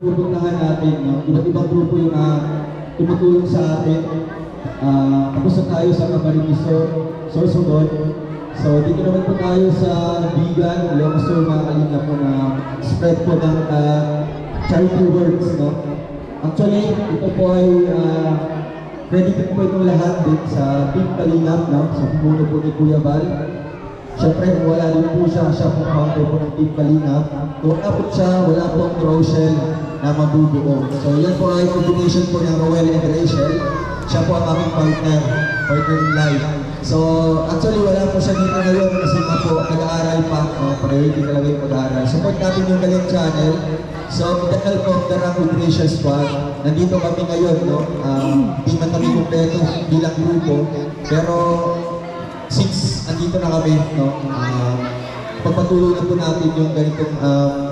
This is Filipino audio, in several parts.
pupuntahan natin, no? iba't ibang grupo yung uh, tumutulong sa atin. Ah, tapos na tayo sa Camariniso, Sorsogon. So, dito naman po tayo sa Bigan, Sur, mga kalingap po na spread po ng ah, charity works, no? Actually, ito po ay uh, credit po itong lahat din sa Team Kalingap, no? Sa pumuno po ni Kuya Val. Siyempre, kung wala din po siya, siya po founder po ng Team Kalingap. Kung po siya, wala pong Rochelle na mabubuo. So, yan po ay combination po ng Roel and Rachel. Siya po ang aming partner, partner in life. So, actually, wala po siya dito ngayon kasi nga po, nag-aaral pa. No? Priority talaga yung pag-aaral. Support natin yung Galing Channel. So, with the help of the with Rachel Squad, nandito kami ngayon, no? Um, Hindi man kami kumpleto bilang grupo. Pero, since andito na kami, no, uh, pagpatuloy na po natin yung ganitong um,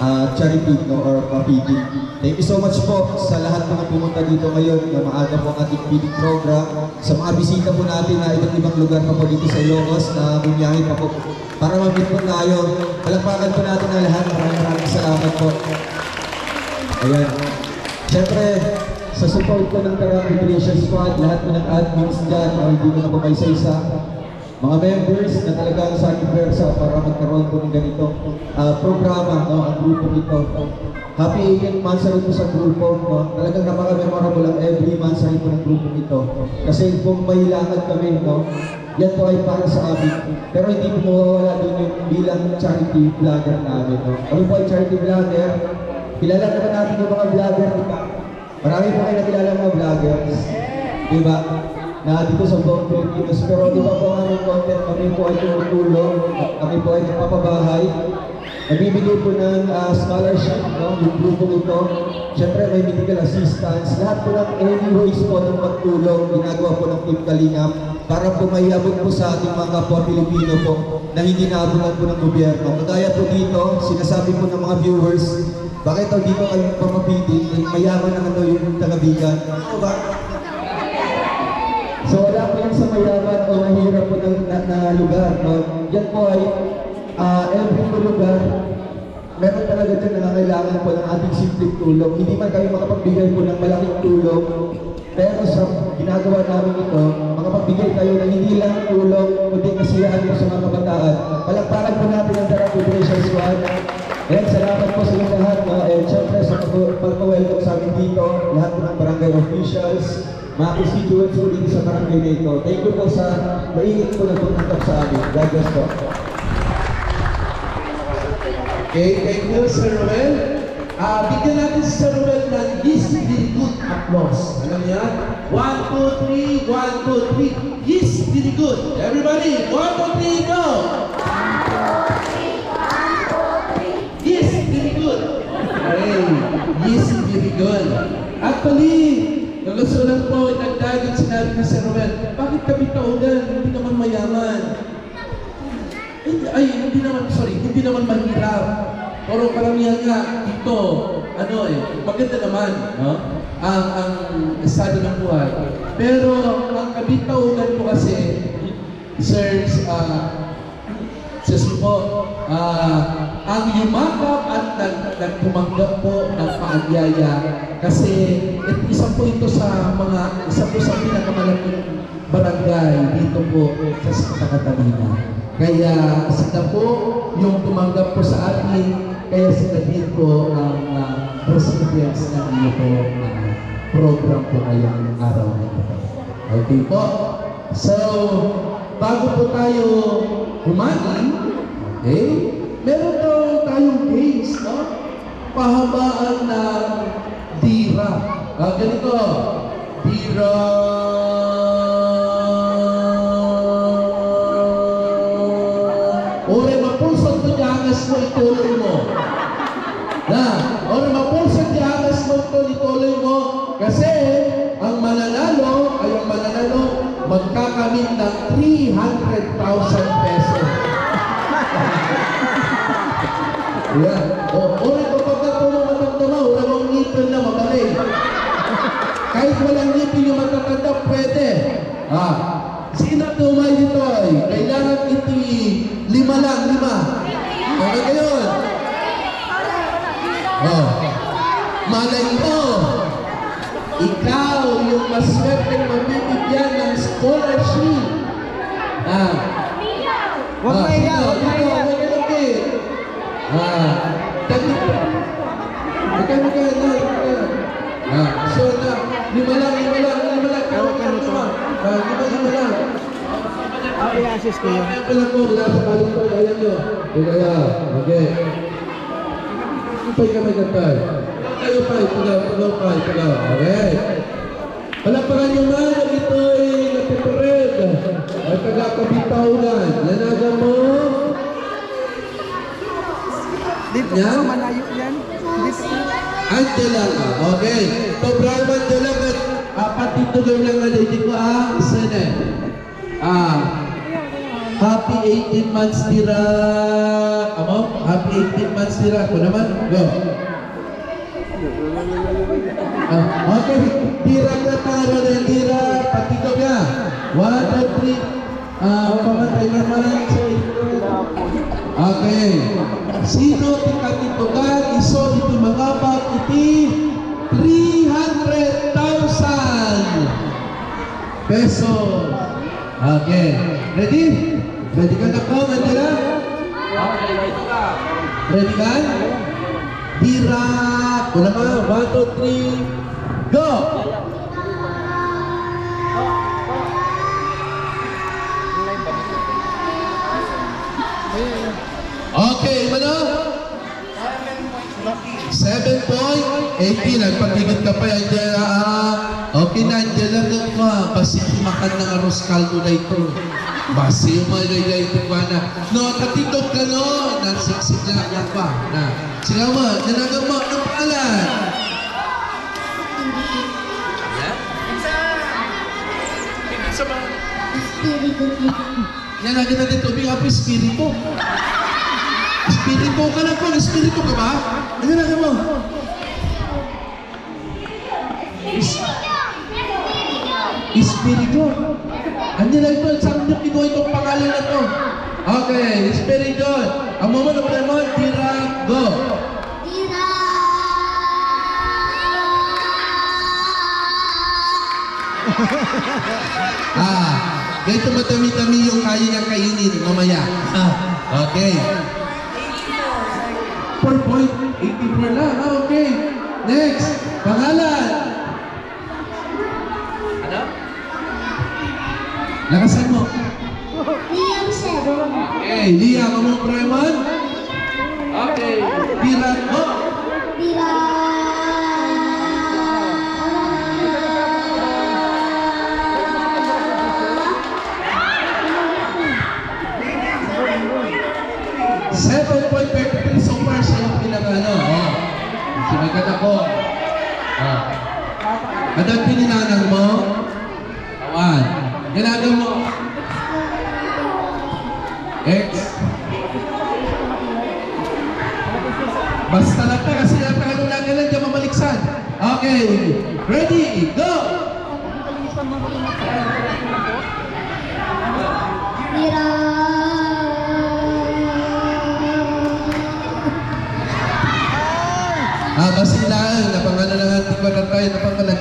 uh, charity no, or feeding. Thank you so much po sa lahat na pumunta dito ngayon na maaga po ang ating feeding program. Sa mga bisita po natin na iba't ibang lugar pa po dito sa Ilocos na bumiyahin pa po para mag-meet po tayo. Palakpakan po natin ang lahat. Maraming maraming salamat po. Ayan. Siyempre, sa support ko ng Tara Recreation Squad, lahat po ng admins dyan, hindi ko na po may isa-isa, mga members na talagang sa para magkaroon po ng ganito ah, programa, no, ang grupo ito. Happy 8 months na rin po sa grupo, no? talagang napaka-memorable ang every month sa rin po ng grupo ito. Kasi kung may lakad kami, no, yan po ay para sa amin. Pero hindi po mawawala doon yung bilang charity vlogger namin. No? Kami po ay charity vlogger. Kilala naman natin yung mga vlogger, di ba? Marami po kayo nakilala mga vloggers. Di ba? Na dito sa buong Pilipinas. Pero di ba po aming content, kami po ay tumutulong, kami po ay nagpapabahay. Nagbibigay po ng ah, scholarship, no? yung grupo ito. Siyempre may medical assistance. Lahat po ng any ways po ng pagtulong, ginagawa po ng Team Kalingap para po maiabot po sa ating mga kapwa Pilipino po na hindi naabutan po ng gobyerno. Kagaya po dito, sinasabi po ng mga viewers, bakit daw dito kayo pamapitin? Mayaman naman daw yung taga-bigan. Ano ba? So wala po yan sa mayaman o mahirap po na, na, na lugar. No? Yan po ay ah, every po lugar, meron talaga dyan na kailangan po ng ating simpleng tulong. Hindi man kami makapagbigay po ng malaking tulong, pero sa ginagawa namin ito, makapagbigay kayo ng hindi lang tulong, kundi kasiyahan po sa mga kabataan. Palakpakan po natin ang Darang Federation Squad. And salamat po sa inyong lahat. No? And syempre sa pag- pagpa-welcome sa amin dito, lahat ng barangay officials, mga constituents po dito sa barangay na ito. Thank you po sa mainit po na pagtanggap sa amin. God bless po. Okay, thank you, Sir Ruel. Ah, bigyan natin si Sir Ruel ng yes, very good applause. Alam yan? One, two, three, one, two, three. Yes, very good. Everybody, one, two, three, go! Yes, very good. Okay, yes, very good. Actually, lang po yung sinabi ni Sir Ruel. Bakit kami taunan? Hindi naman mayaman. Hindi, ay, hindi naman, sorry, hindi naman mahirap. Pero karamihan nga dito, ano eh, maganda naman, no? Ang, ang estado ng buhay. Pero ang kabitaugan po kasi, sirs, ah, Sis po, ah, ang yumakap at nag, nagtumanggap po ng paanyaya kasi it, isa po ito sa mga, isa po sa pinakamalaking barangay dito po sa Santa Catalina. Kaya sila po yung tumanggap po sa atin, kaya sila din ang uh, recipients ng iyo po ah, program po ngayong araw na. Okay po? So, bago po tayo kumain, okay, meron tayong games, no? Pahabaan ng dira. Ah, ganito, dira. Ore mapulsot mo diyangas mo ituloy mo. Na, ore mapulsot diyangas mo ito ituloy mo. Kasi, ang mananalo, ay ang mananalo, magkakamit ng 300,000 Yan. O, ore kapag natulong matagtama, wala mong ngipin na mabalik. Kahit walang ngipin yung matatanda, pwede. Ah, sino tumay dito ay? Kailangan ito lima lang, lima. Okay kayo? Oh. Malay mo, ikaw yung maswerteng mamibigyan ng scholarship. Ah, Huwag ah, mahiya, huwag mahiya. Ah, i-assist ko yun. Ayan pala po, wala sa balik ko, ayan nyo. Ito kaya, okay. Ipay ka may gantay. Tayo pa, taga, taga pa, taga. Okay. Palapakan nyo man, ang ito'y napipared. Ay taga-kapitaulan. Lanaga mo. Dito Yan. sa malayo yan. Dito. Angela ka. Okay. So, Brahma Angela ka. Apat dito lang hindi ko ah. Na. Ah. Happy 18 months tira. Amo? Happy 18 months tira. Ako naman. Go. Ah, okay. Tira ka taro na tira. Patito ka. One, two, three. Ah, pamatay na maraming sa Okay. Sino ti katitugan iso iti mga bag iti 300,000 pesos. Okay. Ready? Ready ka na po, Mandela? Ready ka? Tira. Una ka. One, two, three. Go! Okay, ano? 7.80 Nagpatigit ka pa yan dyan. ah. Okay na, lang lang ka. Basi makan ng arroz caldo na ito. Basi yung mga gaya ito ka na. No, katitog ka no. Nasiksik na lang pa. Na. Sige mo, nanagang mo. Anong pangalan? Yan lagi natin tubig. Apa espiritu? Espiritu ka lang po. Espiritu ka ba? Ano na mo? Espiritu. Ano lang ito? Saan niyo kinuha itong pangalan na to? Okay, Espiritu. Ang moment of the month, tira, go. Ah, ganito matami-tami yung kaya niyang kainin mamaya. Ah, okay. 4.84 lang. Ah, okay. Next. Pangalan. Lakasan mo. Okay, Lia, kamu Preman?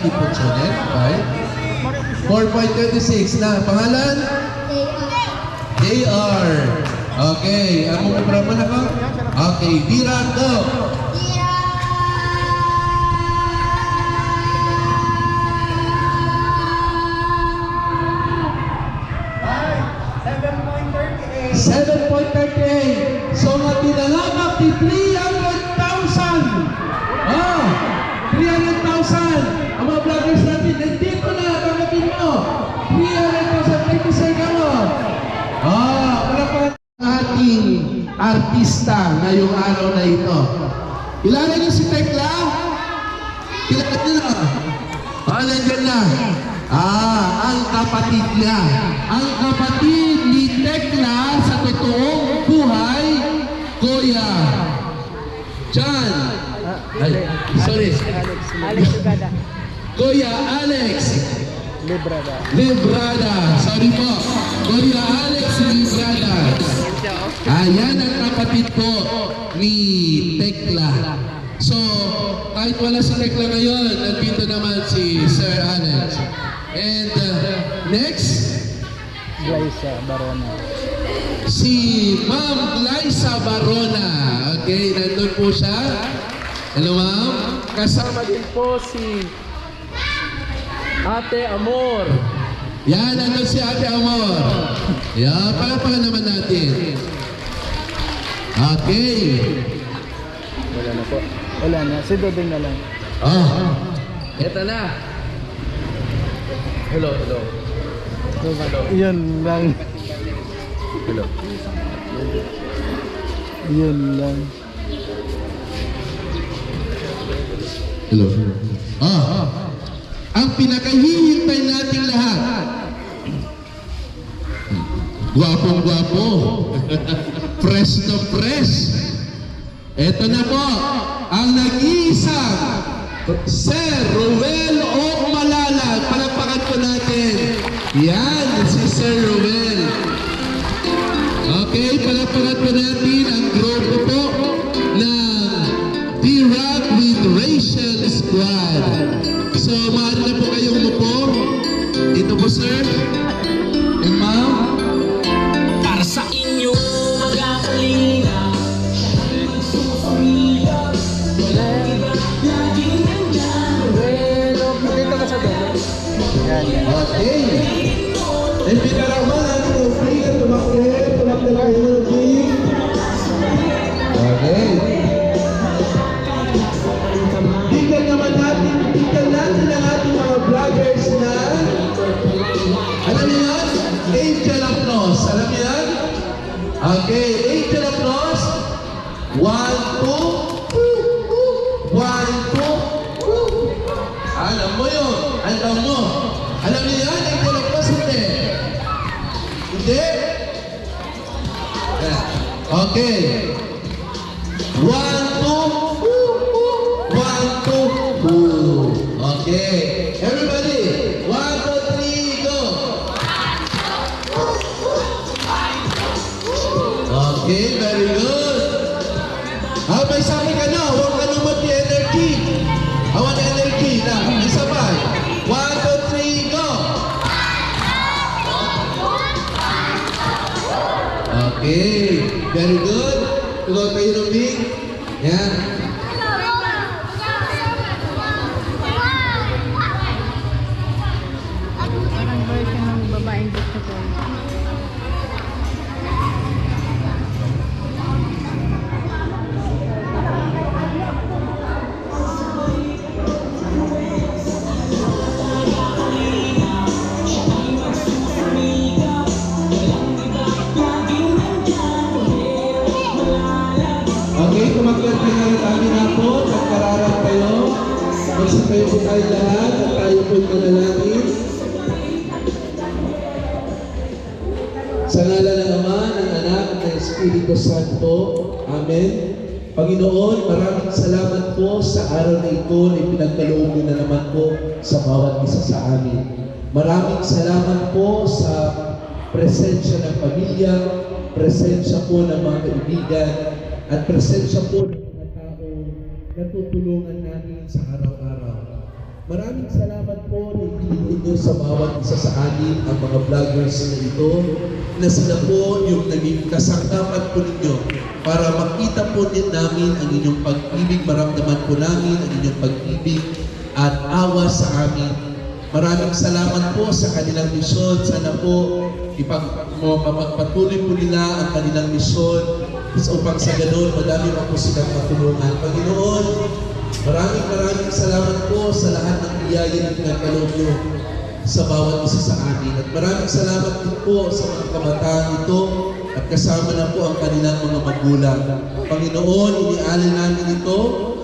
Napangalan po siya. Right? 4.26 na. Pangalan? JR. Okay. Ang mga programa na ka? Okay. Vira, artista ngayong araw na ito. Kilala niyo si Tekla? Kilala niyo na? Ah, nandyan na. Ah, ang kapatid niya. Ang kapatid ni Tekla sa totoong buhay, Kuya John. Ay, sorry. Alex. Alex Ugada. Kuya Alex Librada. Librada. Sorry po. Kuya Alex. Ayan ang kapatid po ni Tekla. So, kahit wala si Tekla ngayon, nandito naman si Sir Alex. And uh, next, Glyza Barona. si Ma'am Glyza Barona. Okay, nandun po siya. Hello, ma'am. Kasama din po si Ate Amor. Yan, nandun si Ate Amor. Yan, palapakan naman natin. Okay. Wala na po. Wala na. Si Dodong na lang. Ah, eto na. Hello, hello. Yun lang. Hello. Yun lang. Hello. Ah, ang pinakahihintay nating lahat. Gwapong gwapo. fresh na fresh. Ito na po, ang nag-iisang Sir Ruel O. Malala. Palagpakan po natin. Yan, si Sir Ruel. Okay, palagpakan po natin ang grupo po ng D-Rock with Rachel Squad. So, maaari na po kayong umupo. Dito po, sir. One, two. Okay, very good. Tugaw kayo ng Po tayo lahat at tayo po manalangin. Sa ngala ng Ama, ng Anak, ng Espiritu Santo. Amen. Panginoon, maraming salamat po sa araw na ito na ipinagkaloob niyo na naman po sa bawat isa sa amin. Maraming salamat po sa presensya ng pamilya, presensya po ng mga kaibigan, at presensya po ng na tutulungan namin sa araw-araw. Maraming salamat po niyo sa bawat isa sa amin ang mga vloggers na ito na sila po yung naging kasangkapan po ninyo para makita po din namin ang inyong pag-ibig, maramdaman po namin ang inyong pag-ibig at awa sa amin. Maraming salamat po sa kanilang misyon. Sana po ipag mapagpatuloy po nila ang kanilang misyon upang sa ganun madami pa po silang matulungan. Panginoon, Maraming maraming salamat po sa lahat ng biyaya na pinagkaloob niyo sa bawat isa sa amin. At maraming salamat din po sa mga kabataan ito at kasama na po ang kanilang mga magulang. Panginoon, inialin namin ito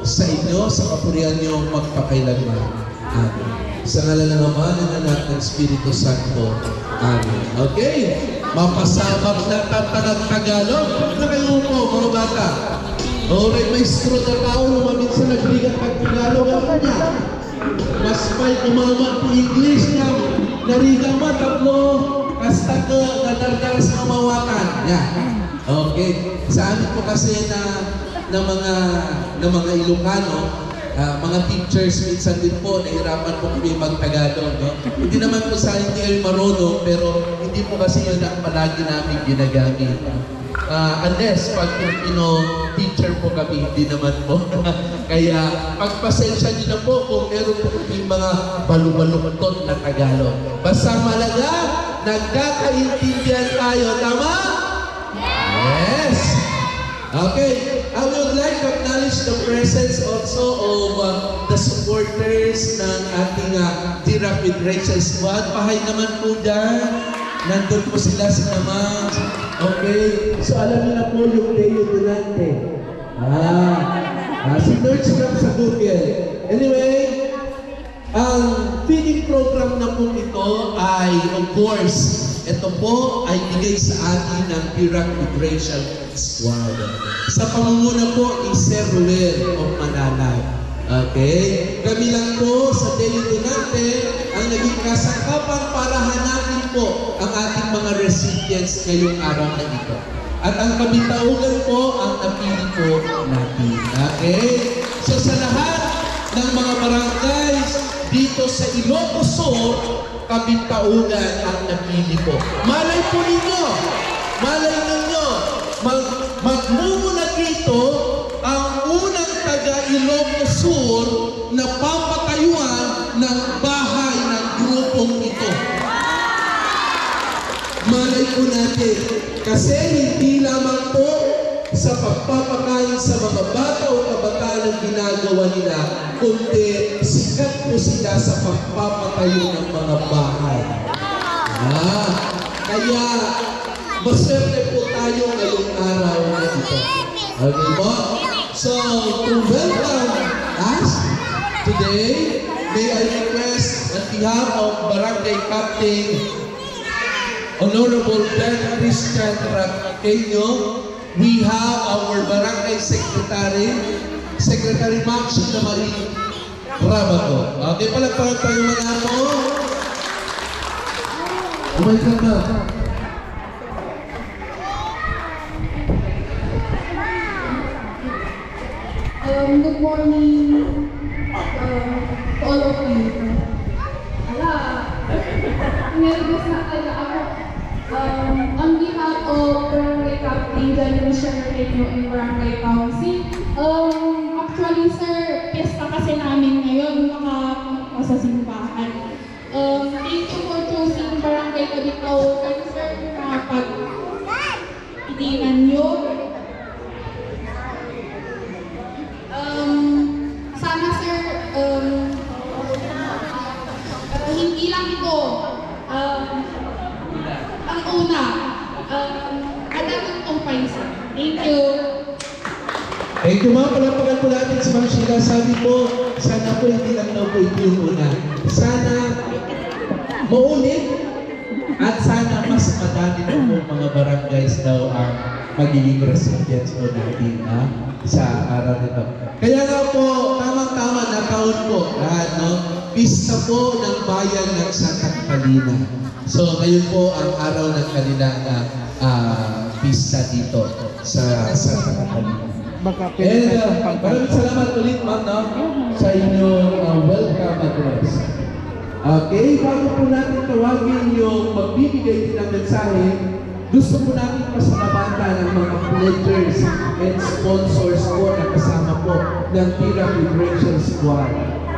sa inyo, sa kapurihan niyo magpakailanman. Amen. Sa ngalan ng Ama, ng Anak, ng Espiritu Santo. Amen. Okay? Mapasabak na tatanang Tagalog. Na kayo po, mga bata. O may maestro na tao na maminsan nagbigat pag Tagalog ako niya. Mas may umaman po English niya. Nariga mo, tatlo, kasta ka, nadardaras ng mawatan. Yan. Okay. Sa amin po kasi na ng mga ng mga Ilocano, ah, mga teachers minsan din po nahirapan po kami mag-Tagalog, no? Hindi naman po sa hindi ay marunong, pero hindi po kasi yun ang palagi namin ginagamit. Ah, unless pag Filipino teacher po kami, hindi naman po. Kaya pagpasensya niyo na po kung meron po kami mga balubaluktot na Tagalog. Basta malaga, nagkakaintindihan tayo. Tama? Yes! Okay, I would like to acknowledge the presence also of uh, the supporters ng ating uh, T-Rapid Rachel Squad. Pahay naman po dyan. Nandun po sila sa naman. Okay, so alam niyo na po yung Leo Durante. Ah, ah si Nerds lang sa Google. Anyway, ang feeding program na po ito ay, of course, ito po ay bigay sa atin ng Iraq Migration Squad. Sa pamumuna po ni Sir Ruel of Manalay. Okay? Kami lang po sa Deo Donante ang naging kasangkapan para hanapin po ang ating mga recipients ngayong araw na ito. At ang kabitaugan po ang napili po natin. Okay? So sa lahat ng mga barangays dito sa Ilocos Sur, kabitaugan ang napili po. Malay po ninyo, malay ninyo, mag, magmumula dito ang unang taga Ilocos Sur na papatayuan ng bahay ng grupong ito. Malay po natin, kasi hindi lamang po sa pagpapakain sa mga bata o kabataan ang ginagawa nila, kundi sikat po sila sa pagpapatayo ng mga bahay. Ah, kaya maswerte po tayo ngayong araw na ito. Okay po? So, to welcome us today, may I request on behalf of Barangay Captain Honorable Ben Christian Raqueño, we have our Barangay Secretary, Secretary Max na Marie Rabato. Okay, palagpagan tayo mga po. Welcome na. Um, good morning um, to all of you. Ala, nervous na talaga ako. Um, on behalf of Barangay Captain Janine Sherreño and Barangay Council, um, actually sir, piyesta kasi namin ngayon, makapunta sa simbahan. Um, thank you for choosing Barangay you sir, na pag itinan nyo. Thank you. Eh, kung mga palapakan po natin sa mga Sheila, sabi po, sana po hindi lang daw po ito yung una. Sana maulit at sana mas madami na po mga barangays daw ang magiging recipients po natin ha, sa araw nito. Kaya nga po, tamang-tama na taon po lahat, no? Pista po ng bayan ng Santa Catalina. So, ngayon po ang araw ng kanilang ah, ah, pista dito sa Catalina. Baka And uh, maraming salamat ulit ma'am no, sa inyong uh, welcome address. Okay, bago po natin tawagin yung magbibigay din ng mensahe, gusto po natin pasalamatan ang mga pledgers and sponsors po na kasama po ng Tira Vibration Squad.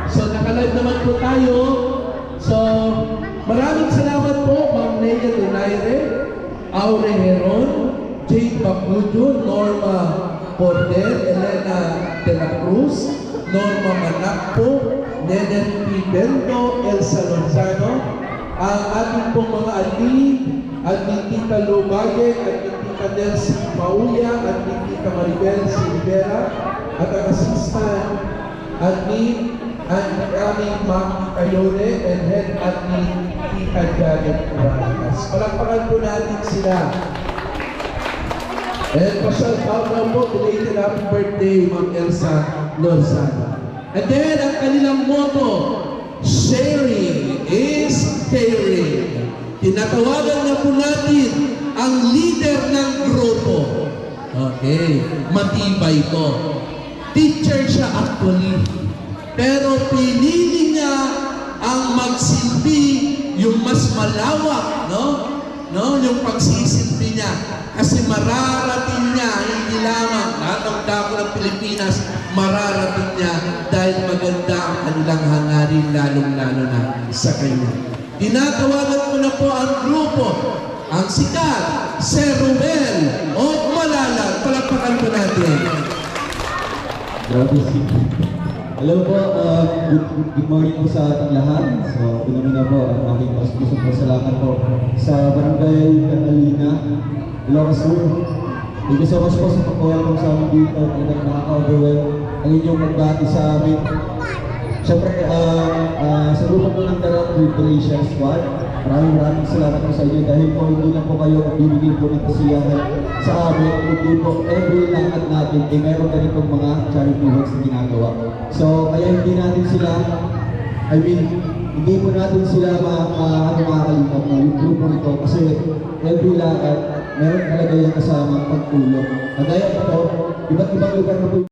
So nakalive naman po tayo. So maraming salamat po Ma'am Nea Donaire, Aure Heron, Jade Bacudio, Norma Porter, Elena De La Cruz, Norma Manakpo, Nenet P. Bento, Elsa Lozano, ang ating pong mga admin, admin Tita Lubage, admin Tita Nelsie Paulia, admin Tita Maribel C. Rivera, at ang assistant admin, ang aming Maki Kayone, and head admin Tita Janet Morales. Palakpakan po natin sila. And pa-shout out na po, belated happy birthday, Ma'am Elsa Lozano. And then, ang kanilang motto, sharing is caring. Tinatawagan na po natin ang leader ng grupo. Okay. Matibay to. Teacher siya actually. Pero pinili niya ang magsilbi yung mas malawak, no? No, yung pagsisilbi niya. Kasi mararating niya, hindi lamang lahat ng ng Pilipinas, mararating niya dahil maganda ang kanilang hangarin, lalong-lalo na sa kanya. Tinatawagan ko na po ang grupo, ang sikat, Sir Ruel o Malala. Palakpakan po natin. Grabe Hello po, uh, good, good morning po sa ating lahat. So, pinamuna po ang aking mas gusto po sa Barangay Catalina, Ilocos Sur. Thank you so much po sa pag-welcome sa amin dito. Talagang nakaka-overwhelm ang inyong magbati sa amin. Siyempre, uh, uh, sa grupo po ng Darang Preparation Squad, maraming maraming salamat po sa inyo dahil po hindi lang po kayo bibigay po ng kasiyahan sa amin, kundi po every lakad natin ay meron ganitong mga charity works na ginagawa. So, kaya hindi natin sila, I mean, hindi po natin sila ano, makakalimutan na yung grupo nito kasi every lakad, meron talaga yung kasama pagtulong. Kagaya po, iba't ibang lugar na po